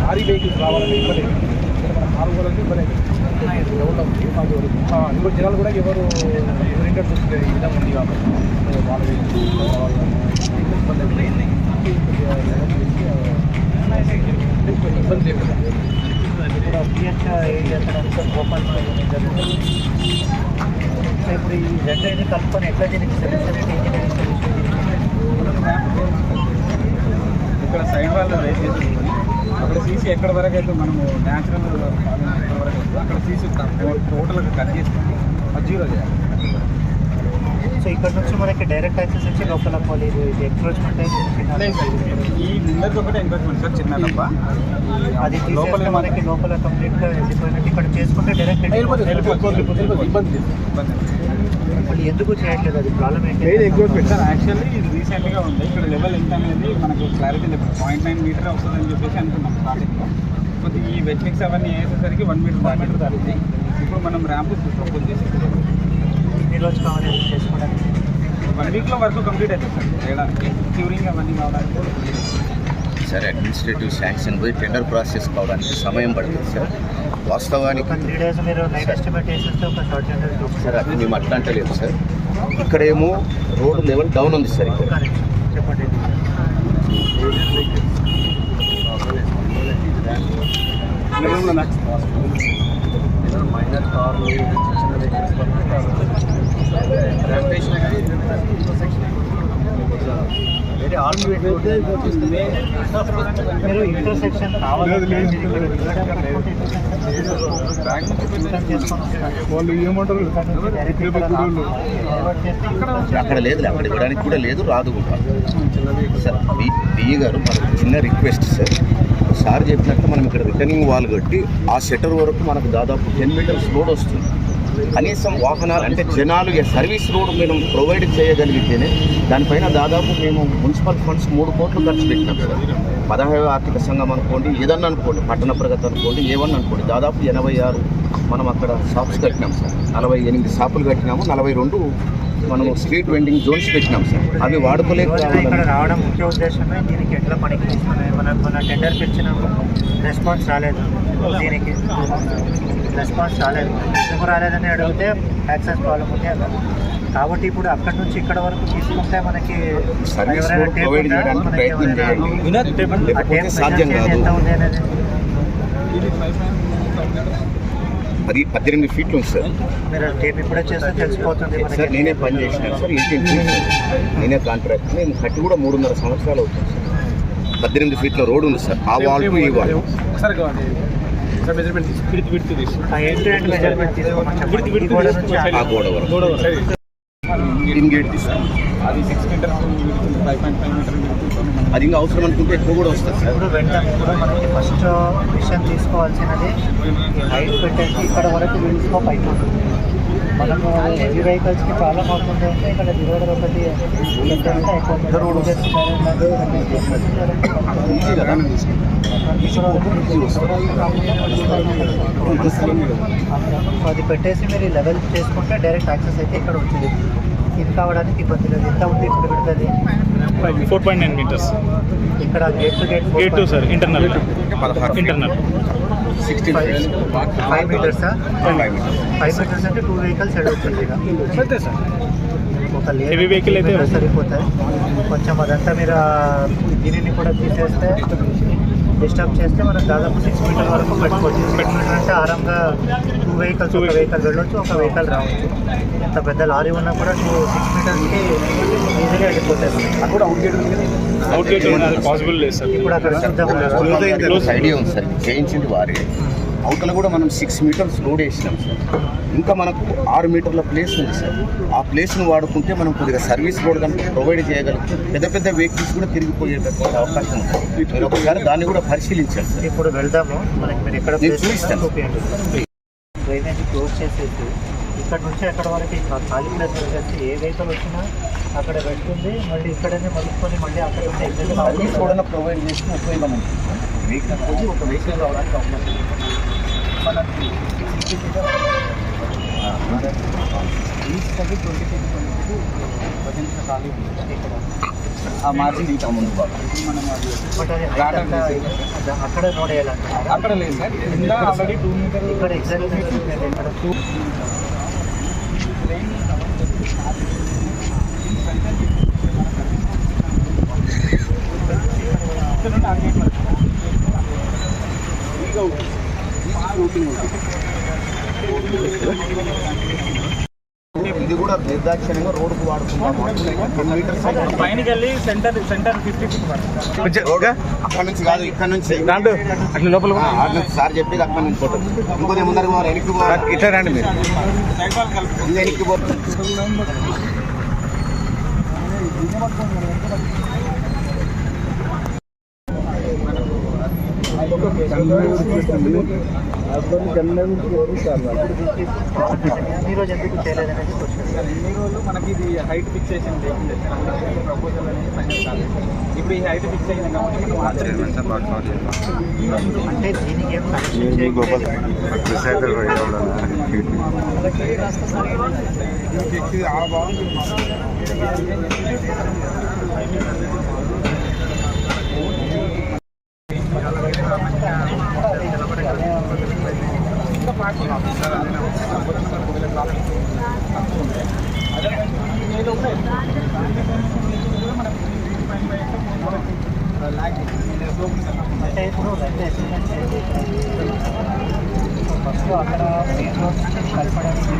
భారీ వెహికల్స్ రావాలని ఇవ్వలేదు. ఇక్కడ మన నాలుగు రోజులకి ఇబ్బంది ఎవరు మాకు ఇంకో జనాలు కూడా ఎవరు ఎవరింటర్ చూసే విధంగా ఉంది కాబట్టి సో ఇబ్బంది లేదు ఇప్పుడు పిహెచ్ ఏరియా ఓపెన్ ఇప్పుడు ఈ రెండు కలుపుకొని ఎట్లా ఇంజనీరింగ్ ఇక్కడ సైడ్ వాళ్ళు రైట్ చేసుకుంటుంది అక్కడ సీసీ ఎక్కడ వరకు అయితే మనము న్యాచురల్ ఎక్కడ వరకు అక్కడ సీసీ టోటల్గా కట్ చేసుకొని అది జీరో చేయాలి. సో ఇక్కడ నుంచి మనకి డైరెక్ట్ యాక్సెస్ వచ్చి లోపల పోలి ఇది ఎక్రోచ్మెంట్ ఈ ముందరికి ఒకటే ఎంక్వైర్మెంట్ సార్ చిన్న డబ్బా అది లోపల మనకి లోపల కంప్లీట్గా వెళ్ళిపోయినట్టు. ఇక్కడ చేసుకుంటే డైరెక్ట్ ఇబ్బంది. ఇబ్బంది. మళ్ళీ ఎందుకు చేయట్లేదు? అది ప్రాబ్లం ఏంటి? లేదు ఎంక్రోచ్మెంట్ సార్ యాక్చువల్లీ ఇది రీసెంట్గా ఉంది. ఇక్కడ లెవెల్ ఎంత అనేది మనకు క్లారిటీ లేదు. పాయింట్ నైన్ మీటర్ వస్తుందని చెప్పేసి అనుకున్నాం స్టార్టింగ్లో కొద్ది ఈ వెజ్ మిక్స్ అవన్నీ వేసేసరికి వన్ మీటర్ వన్ మీటర్ దాటింది. ఇప్పుడు మనం ర్యాంప్ ప్రపోజ్ చేసి ఎన్ని రోజు కావాలి చేసుకోవడానికి? వన్ వీక్లో వర్క్ కంప్లీట్ అవుతుంది సార్ చేయడానికి. క్యూరింగ్ అవన్నీ కావడానికి సార్ అడ్మినిస్ట్రేటివ్ శాంక్షన్ పోయి టెండర్ ప్రాసెస్ కావడానికి సమయం పడుతుంది సార్ వాస్తవానికి సార్ అది మేము అట్లా అంటలేము సార్ ఇక్కడేమో రోడ్ లెవెల్ డౌన్ ఉంది సార్ ఇక్కడ. చెప్పండి. మైనర్ కార్లు మీరు ఇంటర్సెక్షన్ కావాలి. వాళ్ళు ఏమంటారు? అక్కడ లేదు అక్కడ ఇవ్వడానికి కూడా లేదు రాదు కూడా. సార్ బిఈ గారు మనకు చిన్న రిక్వెస్ట్ సార్. సార్ చెప్పినట్టు మనం ఇక్కడ రిటర్నింగ్ వాల్ కట్టి ఆ షట్టర్ వరకు మనకు దాదాపు టెన్ మీటర్స్ రోడ్ వస్తుంది. కనీసం వాహనాలు అంటే జనాలు సర్వీస్ రోడ్ మేము ప్రొవైడ్ చేయగలిగితేనే దానిపైన దాదాపు మేము మున్సిపల్ ఫండ్స్ మూడు కోట్లు ఖర్చు పెట్టినాం కదా పదహారు ఆర్థిక సంఘం అనుకోండి ఏదన్నా అనుకోండి పట్టణ ప్రగతి అనుకోండి ఏమన్నా అనుకోండి దాదాపు ఎనభై ఆరు మనం అక్కడ షాప్స్ కట్టినాం సార్. నలభై ఎనిమిది షాపులు కట్టినాము నలభై రెండు మనము స్ట్రీట్ వెండింగ్ జోన్స్ పెట్టినాం సార్. అవి వాడుకోలేక ఇక్కడ రావడం ముఖ్య ఉద్దేశమే దీనికి ఎట్లా పనికి మన మన టెండర్ పిలిచినాము రెస్పాన్స్ రాలేదు. దీనికి రెస్పాన్స్ రాలేదు. ఎందుకు రాలేదని అడిగితే యాక్సెస్ ప్రాబ్లం ఉంది అన్నారు. కాబట్టి ఇప్పుడు అక్కడ నుంచి ఇక్కడ వరకు తీసుకుంటే మనకి ఎంత ఉంది అనేది? అది పద్దెనిమిది ఫీట్లు ఉంది సార్ మీరు టేప్ ఇప్పుడే చేస్తే తెలిసిపోతుంది సార్ మనకి. నేనే పని చేసినాను సార్ ఎయిటీన్ ఫీట్ నేనే కాంట్రాక్ట్ నేను కట్టి కూడా మూడున్నర సంవత్సరాలు అవుతుంది సార్ పద్దెనిమిది ఫీట్ల రోడ్ ఉంది సార్ ఆ వాల్ టు ఈ వాల్ ఇన్ గేట్ తీస్తాం అది six metres five point five metre అది ఇంకా అవసరం అనుకుంటే ఎక్కువ కూడా వస్తుంది సార్. ఇప్పుడు మనకి ఫస్ట్ విషయం తీసుకోవాల్సినది. హైట్ పెట్టేసి ఇక్కడ వరకు అయిపోతుంది. మనము హెవీ వెహికల్స్కి ప్రాబ్లం అవుతుంది అంటే ఇక్కడ ఒకటి అది పెట్టేసి మీరు లెవెల్ చేసుకుంటే డైరెక్ట్ యాక్సెస్ అయితే ఇక్కడ వచ్చింది. ఇది కావడానికి ఇబ్బంది లేదు. ఎంత ఉంది ఇప్పుడు పెడుతుంది? Four point nine metres. ఇక్కడ gate to gate gate two sir internal internal five మీటర్సా five metres five metres అంటే టూ వెహికల్స్ ఎడవుతుంది ఇక అంతే సార్ ఒక లేన్ Heavy vehicle అయితే మీటర్ సరిపోతాయి కొంచెం అదంతా మీరు ఆ దీనిని కూడా తీసేస్తే డిస్టర్బ్ చేస్తే మనం దాదాపు సిక్స్ మీటర్ వరకు పెట్టుకోవచ్చు సిక్స్ మీటర్ అంటే ఆరాంగా టూ వెహికల్స్ ఒక వెహికల్ వెళ్ళొచ్చు ఒక వెహికల్ రావచ్చు. ఎంత పెద్ద లారీ ఉన్నా కూడా టూ సిక్స్ మీటర్స్కి ఈజీగా వెళ్ళిపోతాయి మనకి. అది కూడా అవుట్ గేట్ ఉంది కదా? అవుట్ గేట్ అది పాసిబుల్ లేదు సార్. ఇప్పుడు అక్కడ చూద్దాం ఐడియా ఉంది సార్. చేయించింది వారే. అవతల కూడా మనం సిక్స్ మీటర్స్ రోడ్ వేసినాం సార్. ఇంకా మనకు ఆరు మీటర్ల ప్లేస్ ఉంది సార్. ఆ ప్లేస్ను వాడుకుంటే మనం కొద్దిగా సర్వీస్ రోడ్ కనుక ప్రొవైడ్ చేయగలిగితే పెద్ద పెద్ద వెహికల్స్ కూడా తిరిగిపోయేటటువంటి అవకాశం ఉంది మీరు ఒకసారి దాన్ని కూడా పరిశీలించాలి సార్. ఇప్పుడు వెళ్దాము. మనకి మీరు ఎక్కడ చూపిస్తాను. డ్రైనేజ్ క్లోజ్ చేసేసి ఇక్కడ నుంచి అక్కడ వరకు ఖాళీ ప్లేస్ వచ్చేసి ఏ వెహికల్ వచ్చినా అక్కడ పెట్టుకుంది. మళ్ళీ ఇక్కడనే మలుపుకొని మళ్ళీ అక్కడ రోడ్ ప్రొవైడ్ చేసిన ఉపయోగం వెహికల్ వచ్చి ఒక వెహికల్ రావడానికి అవకాశం. మనకి ఆ మార్జిన్ ఇంకా ముందు బాగా బట్ అది height Garden అంతా is అక్కడ రోడ్ వేయాలంటే అక్కడ లేదు సార్. కింద ఆల్రెడీ టూ మీటర్ ఇక్కడ ఎగ్జాక్ట్ ఇక్కడ టూ ఇది కూడా నిర్దాక్షిణ్యంగా రోడ్డుకు వాడుకుంటాము టెన్ మీటర్స్ పైనకి వెళ్ళి సెంటర్ సెంటర్ ఫిఫ్టీ అక్కడ నుంచి కాదు ఇక్కడ నుంచి దాంట్లో అట్లా లోపల ఆ, అక్కడ నుంచి సార్ చెప్పేది అక్కడ నుంచి ఫోటో ఇంకొంచెం ముందర పోవాలి వెనక్కి పోవాలి. ఇట్లా రండి మీరు. వెనక్కి పోతుంది ఈరోజు ఎందుకు చేయలేదనేది క్వశ్చన్ ఎన్ని రోజులు మనకి ఇది హైట్ ఫిక్సేషన్ లేకుండా ప్రపోజల్ అనేది ఫైనల్ కాలేదు ఇప్పుడు ఈ హైట్ ఫిక్స్ అయింది కాబట్టి మనం ఆల్రెడీ అంటే దీనికి ఏం కనెక్షన్ చేయకపోతే అంటే ఇప్పుడు రెండు ఎస్టిమేట్ ఫస్ట్ అక్కడ మెయిన్ రోడ్ నుంచి కలపడానికి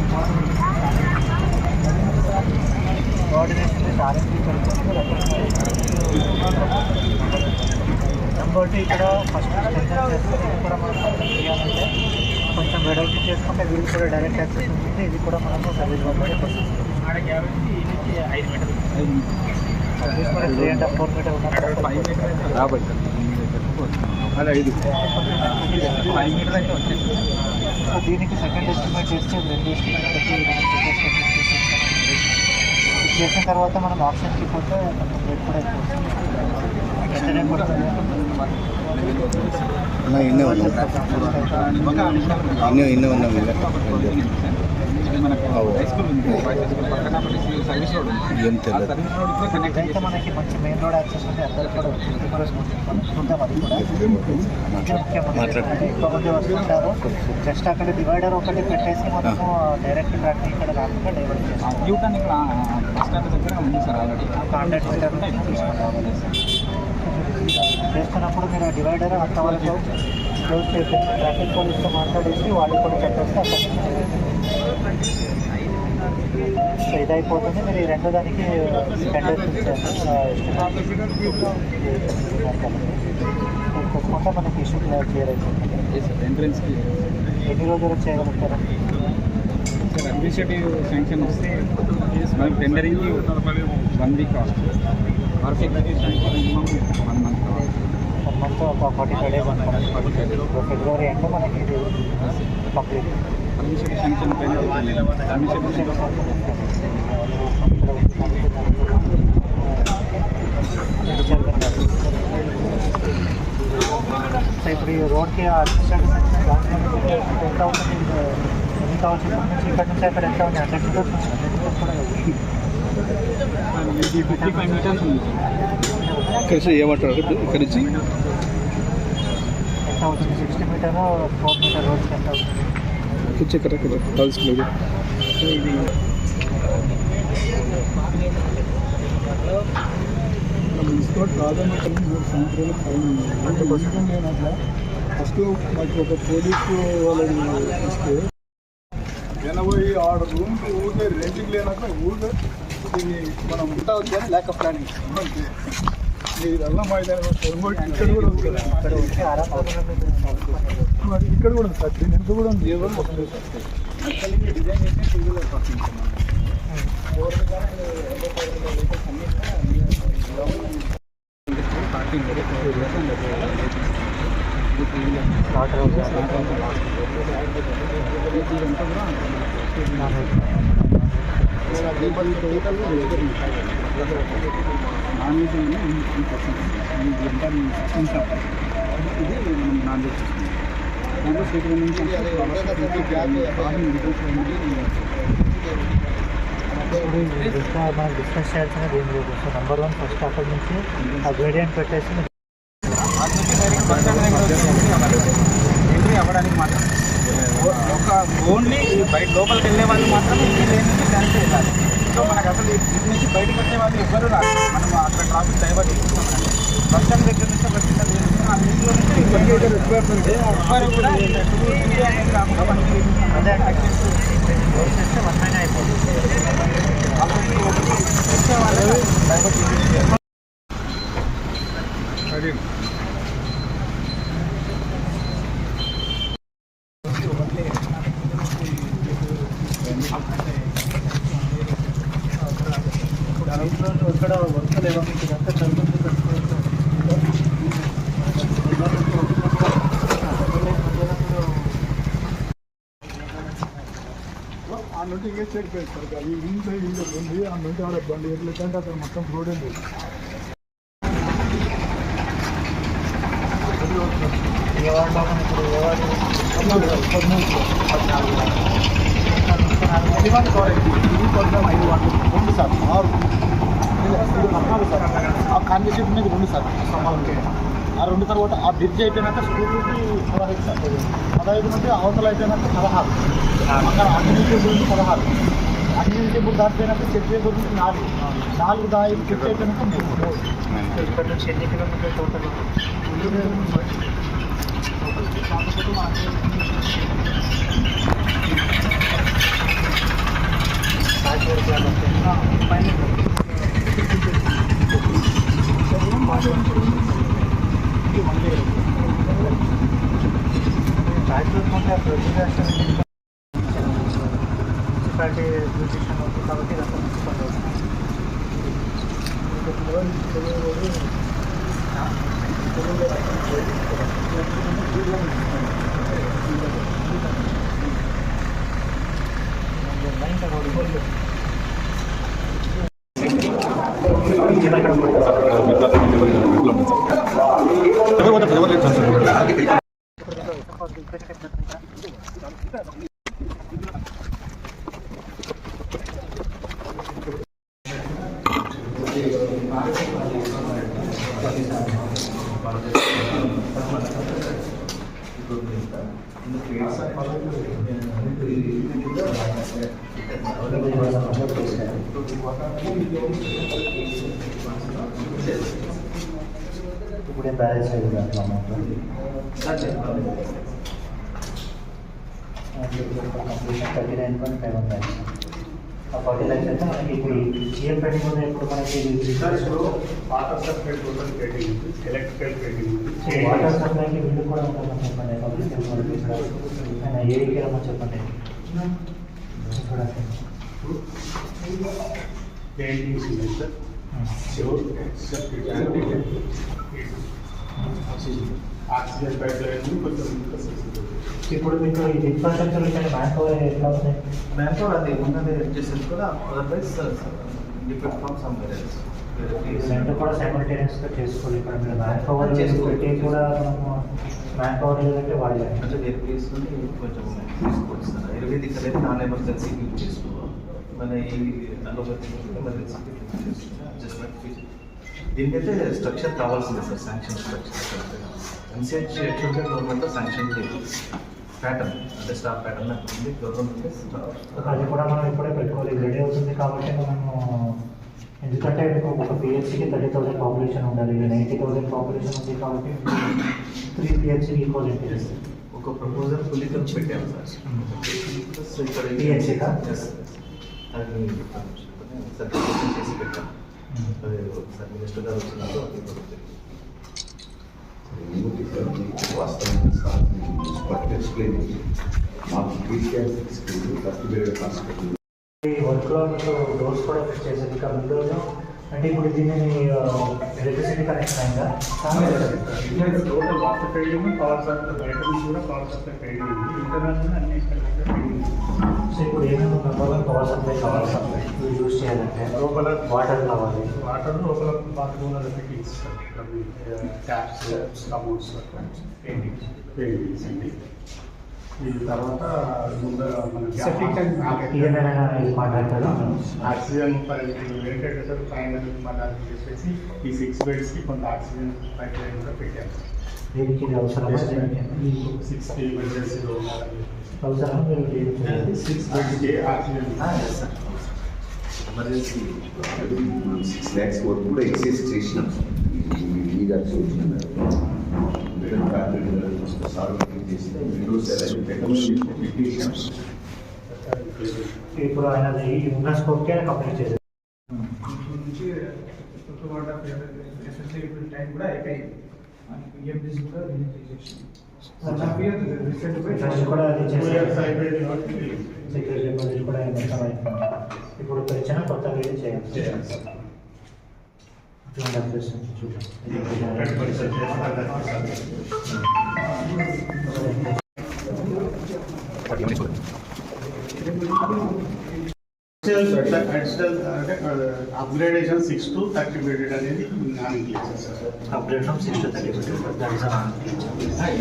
కోఆర్డినేషన్ ఆర్ఎంపీ ఇంకోటి ఇక్కడ ఫస్ట్ స్ట్రెంథన్ చేసుకొని ఇది కూడా మనం కంప్లీట్ చేయాలంటే కొంచెం వెడల్పు చేసుకుంటే వీళ్ళు కూడా డైరెక్ట్ యాక్సెస్ ఉంటుంది ఇది కూడా మనము సర్వీస్ పంపడే సర్వీస్ కూడా three and half four metre ఉన్నప్పుడు రాబోయే అదే ఐదు ఫైవ్ మీటర్ అయితే వచ్చేసి సో దీనికి సెకండ్ ఎస్టిమేట్ చేస్తే రెండు చేసిన తర్వాత మనం ఆప్షన్కి పోతే రేట్ కూడా ఎక్కువ వస్తుంది. ఇన్నే ఉన్నాం. మనకు హై స్కూల్ ఉంది. బాయ్స్ హై స్కూల్ పక్కన ఒకటి సర్వీస్ రోడ్ ఉంది. ఏం ఆ తెలియదు సర్వీస్ రోడ్ కూడా కనెక్ట్ ఇదైతే మనకి మంచి మెయిన్ రోడ్ యాక్సెస్ ఉంది అందరికి కూడా చూద్దాం అది కూడా. ఎక్కువ మంది వస్తుంటారు. జస్ట్ అక్కడ డివైడర్ ఒకటి పెట్టేసి మనము డైరెక్ట్ ట్రాక్ ఇక్కడ కాకుండా డైవర్ట్ చేస్తాం. యూటర్న్ ఇక్కడ బస్ స్టాండ్ దగ్గర ఉంది సార్ ఆల్రెడీ ఒక హండ్రెడ్ మీటర్ చేస్తున్నప్పుడు మీరు ఆ డివైడర్ అంతవరకు క్లోజ్ చేసి ట్రాఫిక్ పోలీస్తో మాట్లాడేసి వాళ్ళు కూడా చెప్పేస్తే అక్కడ ఇది అయిపోతుంది మీరు ఈ రెండో దానికి టెండర్ కొట్టుకుంటే మనకి ఇష్యూ క్లియర్ అయిపోతుంది ఎంట్రన్స్కి ఎన్ని రోజులు చేయగలుగుతారు సార్ అడ్మినిస్ట్రేటివ్ శాంక్షన్ వస్తే మనకి టెండరింగ్ వన్ వీక్ కావాలి perfect sanction minimum one month కావాలి వన్ మంత్ ఒక ఫార్టీ ఫైవ్ డేస్ ఫిబ్రవరి అంటే మనకి ఇది కంప్లీట్ అడ్మినిస్ట్రేటివ్ శాంక్షన్ పైన అడ్మినిస్ట్రేటివ్ సో ఇప్పుడు ఈ రోడ్కి అసిస్టెంట్ ఎంత అవుతుంది ఎంత అవుతుంది ఇక్కడ నుంచి అక్కడ ఎంత ఉంది హండ్రెడ్ మీటర్స్ ఉంది హండ్రెడ్ మీటర్స్ కూడా కాదు. ఇది ఫిఫ్టీ ఫైవ్ మీటర్స్ ఉంది కలిసి ఏమంటారు ఇక్కడి నుంచి ఎంత అవుతుంది సిక్స్టీ మీటర్ ఫోర్ మీటర్ రోడ్స్కి ఎంత అవుతుంది వచ్చి ఇక్కడ ఇక్కడ కాల్సుకునేది సో ఇది మున్సిపల్ ప్రాథమిక మూడు సంవత్సరాలు పైన నేను అట్లా ఫస్ట్ మాకు ఒక పోలీసు వాళ్ళని ఇస్తే ఎనభై ఆరు రూమ్స్ ఊరికే రెంట్కి లేనాక ఊరికే దీన్ని మనం ఉంటా వచ్చాను లేక ప్లానింగ్ అంతే మీరు అల్ల మైదానం పొరపాటు ఇక్కడ కూడా ఉంది కదా ఇక్కడ ఇక్కడ కూడా ఉంది సార్ దీని ఎంత కూడా ఉంది ఎవరు వస్తుంది design two wheeler parking non veg sixteen ఇది నాన్ వెజ్ దాంట్లో స్వీట్ నుంచి మనం డిస్కస్ చేయాల్సినది ఏం లేదు సో నెంబర్ వన్ ఫస్ట్ అక్కడి నుంచి ఆ గ్రేడియంట్ పెట్టేసి ఎంట్రీ అవ్వడానికి మాత్రం ఒక ఓన్లీ బయట లోపలికి వెళ్ళే వాళ్ళు మాత్రం ఈ లేన్ నుంచి కనెక్ట్ వెళ్ళాలి సో మనకు అసలు ఇటు నుంచి బయటకు వచ్చే వాళ్ళు ఎవ్వరు రాదు మనం అక్కడ ట్రాఫిక్ డైవర్ట్ చేసుకుంటాం బస్ స్టాండ్ దగ్గర నుంచి ఒక చిన్న lane ఉంది. ఆ అయిపోతుంది వచ్చే వాళ్ళు డైవర్ట్ చేసి ఇక్కడ వర్క్ లేవా మీకు ఇదంతా చదువుతుంది సైడ్ పోయింది సార్ అది ఈ సైడ్ ఇల్లు ఉంది ఆ నుండి ఆడ బండి ఎట్లంటే అక్కడ మొత్తం రోడ్ లేదు ఐదు రెండు సార్ ఆరు ఇది సార్ ఆ కాన్వెన్షన్ మీద రెండు సార్ ఆ రెండు తర్వాత ఆ బ్రిడ్జ్ అయిపోయినాక స్కూల్కి పదహైదు సార్ పదహైదు నుండి అవతల అయిపోయినాక పదహారు. అక్కడ పదహారు అగ్నిటేబుల్ దాటిపోయినప్పుడు చెప్పే గురించి నాలుగు నాలుగు దాయి చెప్పే కనుక మూడు ఇక్కడ నుంచి ఎన్ని కిలోమీటర్ టోటల్ మున్సిపాలిటీ జ్యూరిడిక్షన్ ఉంది కాబట్టి ఇదంతా మున్సిపల్ అవుతుంది ఇప్పుడే బ్యాలెన్స్ అట్లా thirty nine point five lakhs ఆ ల్యాక్స్ అయితే మనకి ఇప్పుడు ఏం పెండింగ్ ఉంది ఇప్పుడు మనకి water supply total fitting electrical fitting water సప్లైకి bill కూడా ఉంటుందని చెప్పండి. పబ్లిక్ ఆయన ఏ రమ్మని చెప్పండి. పెయింటింగ్స్ ఉన్నాయి sir so oxygen pipeline కొంచెం ఇప్పుడు మీకు ఈ ఇన్ఫ్రాస్ట్రక్చర్ కానీ మ్యాన్ పవర్ ఎట్లా ఉంది? మ్యాన్ పవర్ అది ఉన్నది చేసేది కూడా అదర్వైజ్ డిపెండ్ ఫ్రమ్ సమ్ రెండు కూడా సైమల్టేనియస్గా చేసుకోవాలి. ఇక్కడ మీరు మ్యాన్ పవర్ చేసుకోవాలి. పెట్టి కూడా మనము మ్యాన్ పవర్ లేదంటే వాడలేదు అంటే వేరే ప్లేస్ నుండి కొంచెం తీసుకోవచ్చు. సార్ ఆయుర్వేదిక్ అనేది నాన్ ఎమర్జెన్సీకి యూజ్ చేసుకోవాలి. మన ఈ అలోపతి ఎమర్జెన్సీకి అడ్జస్ట్మెంట్ ఫీజు దీనికైతే స్ట్రక్చర్ కావాల్సిందే సార్ శాంక్షన్ స్ట్రక్చర్ ఎంసీహెచ్ యాక్చువల్గా గవర్నమెంట్లో శాంక్షన్ చేయాలి ప్యాటర్న్ అంటే స్టార్ ప్యాటర్న్ ఉంది గవర్నమెంట్ అది కూడా మనం ఇప్పుడే పెట్టుకోవాలి రెడీ అవుతుంది కాబట్టి మనము ఎందుకంటే మీకు ఒక పిహెచ్సికి థర్టీ థౌసండ్ పాపులేషన్ ఉండాలి నైంటీ థౌసండ్ పాపులేషన్ ఉంది కాబట్టి త్రీ పిహెచ్సి ఈక్వల్ ఇంట్రెస్ట్ ఒక ప్రపోజల్ ఫుల్లీ కలిపి పెట్టాము సార్ సో ఇక్కడ PHC కా? Yes. అది సర్టిఫికేషన్ చేసి పెట్టాం అదే ఒకసారి మినిస్టర్ గారు వచ్చినప్పుడు అది కూడా ఎక్స్ప్లెయిన్ మాకు ట్రీట్ చేయాల్సిన ఫస్ట్ హాస్పిటల్ డోర్స్ కూడా ఫిక్స్ చేసేది ఇంకా అంటే ఇప్పుడు దీనిని ఎలక్ట్రిసిటీ కనెక్షన్ అయిందా total water failing power supply బయట నుంచి కూడా పవర్ సప్లై ఫెయిలింగ్ ఉంది ఇంటర్నల్ అన్ని ఫెయిలింగ్ సో ఇప్పుడు ఏమేమి ఉన్నాయి power supply power supply use చేయాలంటే లోపల వాటర్ కావాలి వాటర్ లోపల bathroom fittings taps commodes paintings paintings అండి ఈ తర్వాత ముందర సెప్టిక్ ట్యాంక్ మనకి ఈయన ఇది మాట్లాడతారు ఆక్సిజన్ ఏంటంటే సార్ ఫైనల్ మళ్ళీ చెప్పేసి ఈ సిక్స్ బెడ్స్కి కొంత ఆక్సిజన్ పైప్ లైన్ కూడా పెట్టాము దీనికి ఇది అవసరమా సిక్స్టీ ఎమర్జెన్సీలో ఉండాలని అవసరం మీరు దీనికి సిక్స్ బెడ్స్కి ఆక్సిజన్ ఎమర్జెన్సీ మనం సిక్స్ ల్యాక్స్ వరకు కూడా ఎక్సైజ్ చేసినాం ఈ గారు చూసినాం మేడం ఇప్పుడు ఆయన ఈ ఉన్న స్కోప్కి ఆయన కంప్లీట్ చేశారు టైం కూడా అయిపోయింది ఈఎంటీస్ కూడా రిలీజ్ చేసేసి కూడా కూడా ఇప్పుడు తెచ్చిన కొత్త వీడియో చేయాలి. Upgradation six to thirty bedded అనేది నాన్ sir. Update from six to thirty that is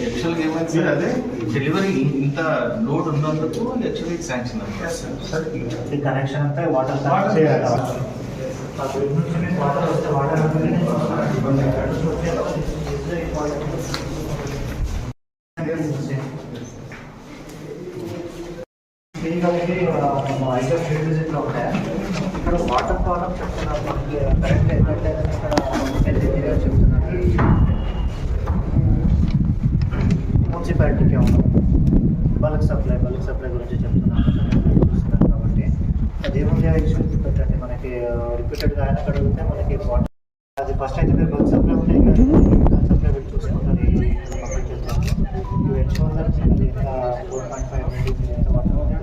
యాక్చువల్గా ఏమైంది సార్ అదే? డెలివరీ ఇంత లోడ్ ఉన్నందుకు యాక్చువల్లీ శాంక్షన్ సార్ ఈ కనెక్షన్ అంతా వాటర్ Water చేయాలి. చేయాలి. ఆ గ్రిడ్ నుంచి మీకు వాటర్ వస్తే వాటర్ అంటేనే ఐటమ్ ఫీల్డ్ విజిట్లో ఉంటాయి ఇక్కడ వాటర్ ప్రాబ్లం చెప్తున్నారు మనకి కరెంట్ ఏంటంటే ఇక్కడ ఇంజనీర్ చెప్తున్నారు మున్సిపాలిటీకి ఉన్నాం బల్క్ సప్లై బల్క్ సప్లై గురించి చెప్తున్నాను చూస్తున్నారు కాబట్టి అదేముంది ఇష్యూస్ పెట్టండి మనకి రిపీటెడ్గా ఆయన అడిగితే మనకి వాటర్ అది ఫస్ట్ అయితే మీరు బల్క్ సప్లై ఉన్నాయి కదా సప్లై పెట్టి చూసుకుంటారు ఈ కంప్లీట్ చేస్తాను ఇవి ఎంచుకోవాలి ఇంకా ఫోర్ పాయింట్ ఫైవ్ ఎంత వాటర్ ఉంది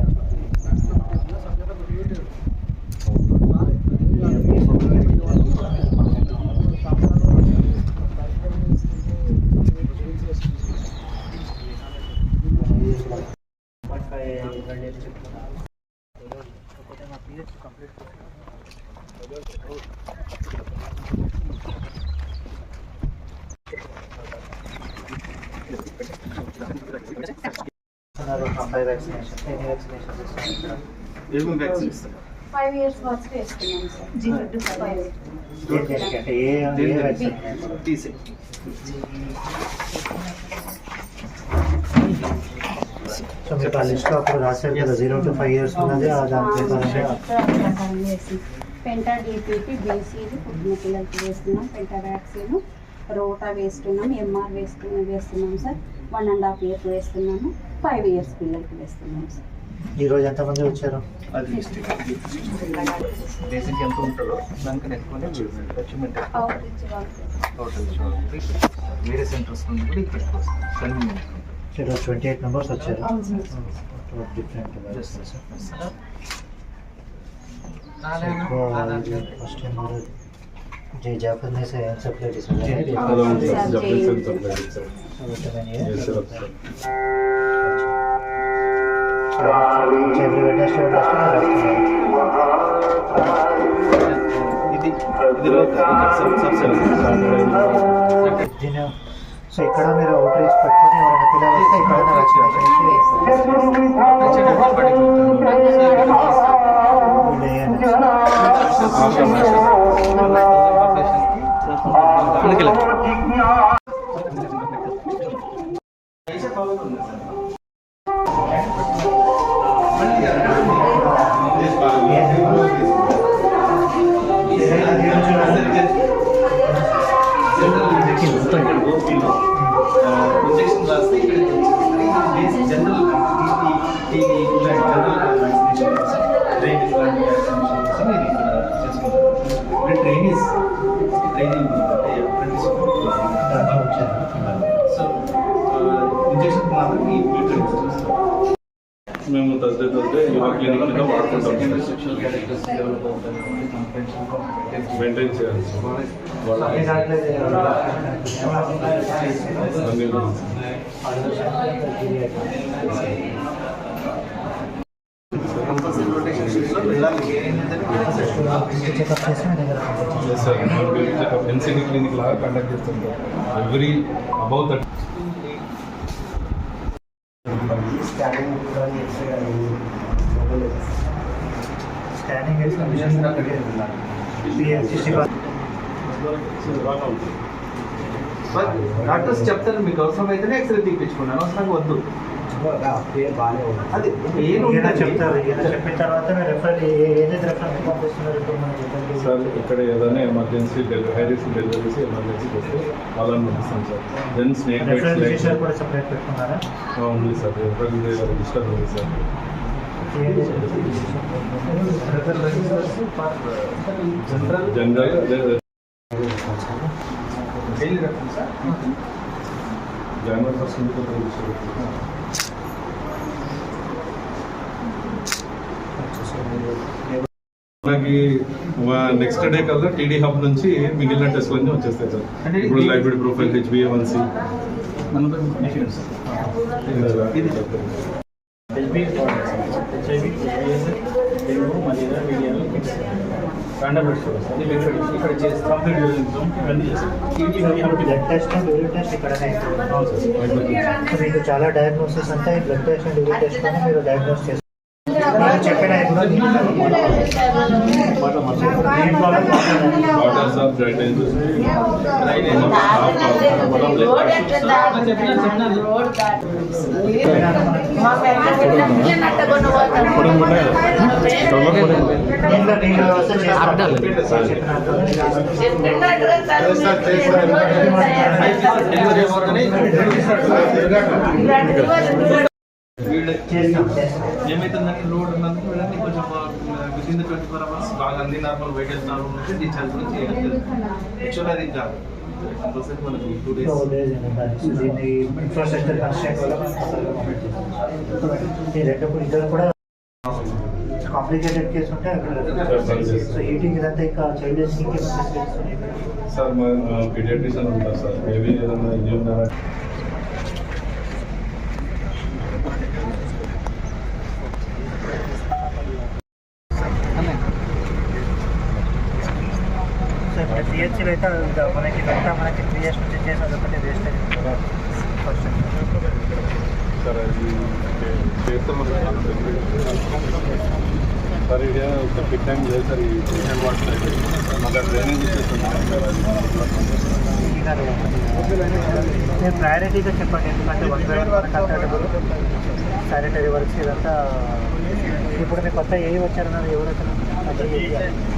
పాయింట్ ఫైవ్ చెప్తున్నాను కాకపోతే మా పిహెచ్ కంప్లీట్ అబ్బాయి వ్యాక్సినేషన్ వ్యాక్సినేషన్ ఏమేమి వ్యాక్సిన్ ఇస్తారు five years sir ji five దేనికి అంటే ఏ ఏ వ్యాక్సిన్ తీసే సో మీకు ఆ లిస్ట్ అప్పుడు రాశారు కదా జీరో టు ఫైవ్ ఇయర్స్ ఉన్నది ఆ దాని ప్రకారంగా పెంటా డిపిపి బీసీలు పుట్టిన పిల్లలకి వేస్తున్నాం పెంటా వ్యాక్సిన్ రోటా వేస్తున్నాం ఎంఆర్ వేస్తున్నాం వేస్తున్నాం sir. One and half year వేస్తున్నాము. ఫైవ్ ఇయర్స్ పిల్లలకి వేస్తున్నాం సార్. ఈ రోజు ఎంతమంది వచ్చారు? అది బేసిక్ ఎంత ఉంటుందో డాక్యుమెంట్ వాళ్ళకి వేరే సెంటర్స్ నుండి కూడా ఇక్కడికి వస్తాం కన్వీనియంట్ ఈరోజు ట్వంటీ ఎయిట్ మెంబర్స్ వచ్చారు. డిఫరెంట్ ఫస్ట్ టైం జై జాపనీస్ ఏం సప్లై చేశారు అవును సార్ జై ఎవ్రీ వెడ్నెస్డే ఇది ఇది సబ్ దీని సో ఇక్కడ మీరు అవుట్ రీచ్ పెట్టుకుని ఎవరైనా పిల్లలు వస్తే ఇక్కడ వ్యాక్సినేషన్ ఇంజక్షన్ రాస్తే ఇక్కడ basic general TV general vaccination rabies లాంటి వ్యాక్సినేషన్ మీరు ఇక్కడ చేసుకుంటారు ఇక్కడ ట్రైనీస్ థర్స్డే థర్స్డే యువ క్లినిక్లో వాడుకుంటాం సెక్షువల్ క్యారెక్టర్స్ డెవలప్ అవుతాయి మన ఫ్రెండ్స్ మెయింటైన్ చేయాలి అన్ని దాంట్లో అన్ని చెకప్ చేసి మీ దగ్గర పంపించారు. సార్ ఎన్సీడీ క్లినిక్ లాగా కండక్ట్ చేస్తుంటాం every about thirty scanning doctors చెప్తారు మీకు అవసరం అయితేనే ఎక్స్రే తీపించుకోండి అనవసరంగా వద్దు. అది? చెప్తారు చెప్పిన తర్వాత రెఫర్ ఏదైతే రెఫరెన్స్ పంపిస్తున్నారు. సార్ ఇక్కడ ఏదైనా emergency delivery high risk deliveries emergency వస్తే వాళ్ళని పంపిస్తాం సార్. దెన్ స్నేక్ బైట్స్ కూడా సపరేట్ పెట్టుకున్నారా? ఉంది సార్. రిజిస్టర్ ఉంది sir. General general daily reference general first register మనకి నెక్స్ట్ డే కల్లా టీడీ హబ్ నుంచి మిగిలిన టెస్ట్లన్నీ వచ్చేస్తాయి సార్ ఇప్పుడు లైబ్రరీ ప్రొఫైల్ హెచ్బిఏవన్సీ మన మెషిన్స్ ఇది ఇక్కడ చేసి కంప్లీట్ ఇవన్నీ చేస్తాం blood test and urine test ఇక్కడనే. మీకు చాలా డయాగ్నోసిస్ అంటే blood test and urine test మీరు డయాగ్నోస్ చేస్తారు. చెప్పిన వాటర్ ఆఫ్ డ్రైనేజ్ దీంట్లో నీళ్ళ వ్యవస్థ చేస్తాం. ఏమైతుందంటే లోడ్ ఉన్నందుకు వీళ్ళని కొంచెం within the twenty four hours బాగా అన్ని నార్మల్ వెయిటేజ్ నార్మల్ ఉంటే డిశ్చార్జ్ కూడా చేయాలి. యాక్చువల్ అది కాదు. ఇన్ఫ్రాస్ట్రక్చర్ కన్స్ట్రక్ట్ వల్ల. ఈ రెండు కూడా ఇద్దరు కూడా కాంప్లికేటెడ్ కేసు ఉంటే అక్కడ సో హీటింగ్ ఇదంతా ఇంకా చైల్డ్ ఇంకేమైనా ఫెసిలిటీస్ ఉన్నాయి సార్ పీడియాట్రిషియన్ ఉంటారు సార్ మేబీ ఏదైనా పిహెచ్లో అయితే మనకి ఇదంతా మనకి త్రీ ఇయర్స్ నుంచి చేసేది ఒకటి వేస్ట్ అయింది ఫస్ట్ సార్ ఇది ఒక టైం లేదు సార్ ఈ వాటర్ మాకు డ్రైనేజ్ ఇచ్చేస్తున్నాం ప్రయారిటీగా చెప్పండి ఎందుకంటే వన్ బై వన్ మనకు కంఫర్టబుల్ శానిటరీ వర్క్స్ ఇదంతా ఇప్పుడు కొత్త ఏ వచ్చారన్నారు ఎవరు వచ్చారు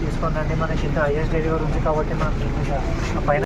తీసుకోండి మనకి ఇంత హైయెస్ట్ డెలివరీ ఉంది కాబట్టి మనం దీని మీద పైన